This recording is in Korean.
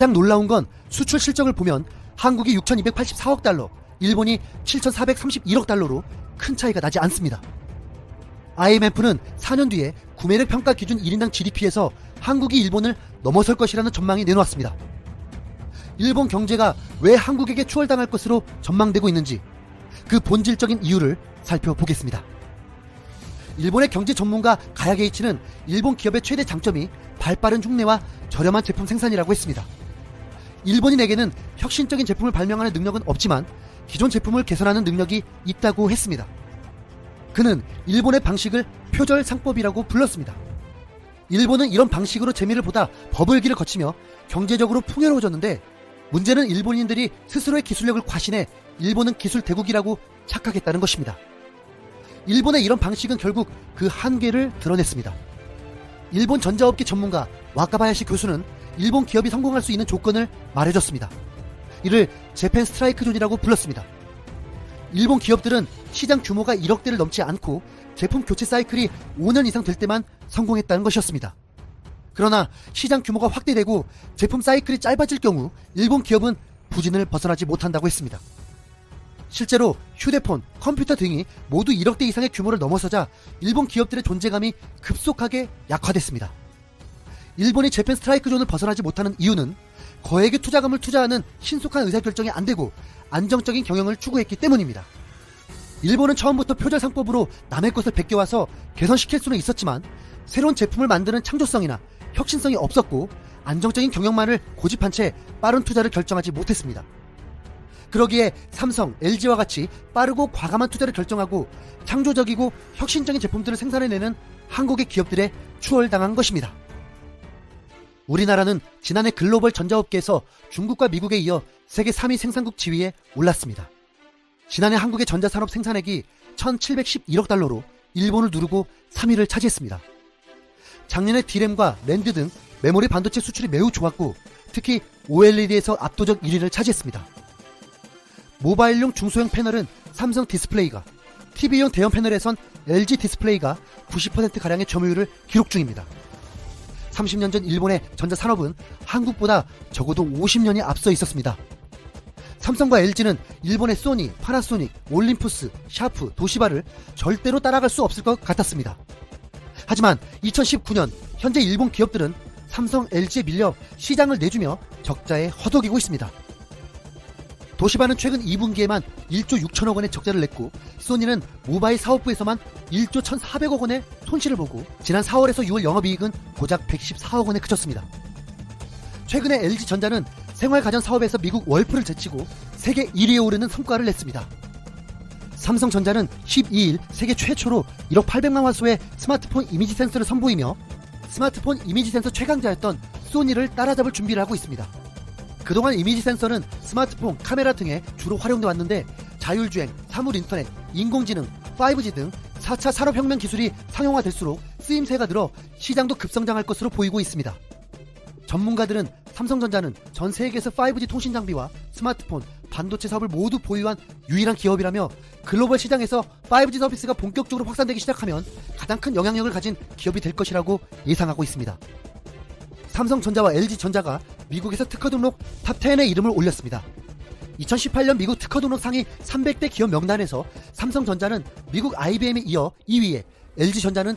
가장 놀라운 건 수출 실적을 보면 한국이 6,284억 달러, 일본이 7,431억 달러로 큰 차이가 나지 않습니다. IMF는 4년 뒤에 구매력 평가 기준 1인당 GDP에서 한국이 일본을 넘어설 것이라는 전망이 내놓았습니다. 일본 경제가 왜 한국에게 추월당할 것으로 전망되고 있는지 그 본질적인 이유를 살펴보겠습니다. 일본의 경제 전문가 가야게이치는 일본 기업의 최대 장점이 발빠른 흉내와 저렴한 제품 생산이라고 했습니다. 일본인에게는 혁신적인 제품을 발명하는 능력은 없지만 기존 제품을 개선하는 능력이 있다고 했습니다. 그는 일본의 방식을 표절 상법이라고 불렀습니다. 일본은 이런 방식으로 재미를 보다 버블기를 거치며 경제적으로 풍요로워졌는데 문제는 일본인들이 스스로의 기술력을 과신해 일본은 기술 대국이라고 착각했다는 것입니다. 일본의 이런 방식은 결국 그 한계를 드러냈습니다. 일본 전자업계 전문가 와카바야시 교수는 일본 기업이 성공할 수 있는 조건을 말해줬습니다. 이를 재팬 스트라이크 존이라고 불렀습니다. 일본 기업들은 시장 규모가 1억 대를 넘지 않고 제품 교체 사이클이 5년 이상 될 때만 성공했다는 것이었습니다. 그러나 시장 규모가 확대되고 제품 사이클이 짧아질 경우 일본 기업은 부진을 벗어나지 못한다고 했습니다. 실제로 휴대폰, 컴퓨터 등이 모두 1억대 이상의 규모를 넘어서자 일본 기업들의 존재감이 급속하게 약화됐습니다. 일본이 재팬 스트라이크 존을 벗어나지 못하는 이유는 거액의 투자금을 투자하는 신속한 의사결정이 안 되고 안정적인 경영을 추구했기 때문입니다. 일본은 처음부터 표절 상법으로 남의 것을 베껴와서 개선시킬 수는 있었지만 새로운 제품을 만드는 창조성이나 혁신성이 없었고 안정적인 경영만을 고집한 채 빠른 투자를 결정하지 못했습니다. 그러기에 삼성, LG와 같이 빠르고 과감한 투자를 결정하고 창조적이고 혁신적인 제품들을 생산해내는 한국의 기업들에 추월당한 것입니다. 우리나라는 지난해 글로벌 전자업계에서 중국과 미국에 이어 세계 3위 생산국 지위에 올랐습니다. 지난해 한국의 전자산업 생산액이 1711억 달러로 일본을 누르고 3위를 차지했습니다. 작년에 디램과 랜드 등 메모리 반도체 수출이 매우 좋았고 특히 OLED에서 압도적 1위를 차지했습니다. 모바일용 중소형 패널은 삼성 디스플레이가, TV용 대형 패널에선 LG 디스플레이가 90%가량의 점유율을 기록 중입니다. 30년 전 일본의 전자산업은 한국보다 적어도 50년이 앞서 있었습니다. 삼성과 LG는 일본의 소니, 파나소닉, 올림푸스, 샤프, 도시바를 절대로 따라갈 수 없을 것 같았습니다. 하지만 2019년 현재 일본 기업들은 삼성, LG에 밀려 시장을 내주며 적자에 허덕이고 있습니다. 도시바는 최근 2분기에만 1조 6천억 원의 적자를 냈고 소니는 모바일 사업부에서만 1조 1,400억 원의 손실을 보고 지난 4월에서 6월 영업이익은 고작 114억 원에 그쳤습니다. 최근에 LG전자는 생활가전 사업에서 미국 월프를 제치고 세계 1위에 오르는 성과를 냈습니다. 삼성전자는 12일 세계 최초로 1억 800만 화소의 스마트폰 이미지 센서를 선보이며 스마트폰 이미지 센서 최강자였던 소니를 따라잡을 준비를 하고 있습니다. 그동안 이미지 센서는 스마트폰, 카메라 등에 주로 활용돼 왔는데 자율주행, 사물 인터넷, 인공지능, 5G 등 4차 산업혁명 기술이 상용화될수록 쓰임새가 늘어 시장도 급성장할 것으로 보이고 있습니다. 전문가들은 삼성전자는 전 세계에서 5G 통신 장비와 스마트폰, 반도체 사업을 모두 보유한 유일한 기업이라며 글로벌 시장에서 5G 서비스가 본격적으로 확산되기 시작하면 가장 큰 영향력을 가진 기업이 될 것이라고 예상하고 있습니다. 삼성전자와 LG전자가 미국에서 특허 등록 탑10에 이름을 올렸습니다. 2018년 미국 특허 등록 상위 300대 기업 명단에서 삼성전자는 미국 IBM에 이어 2위에 LG전자는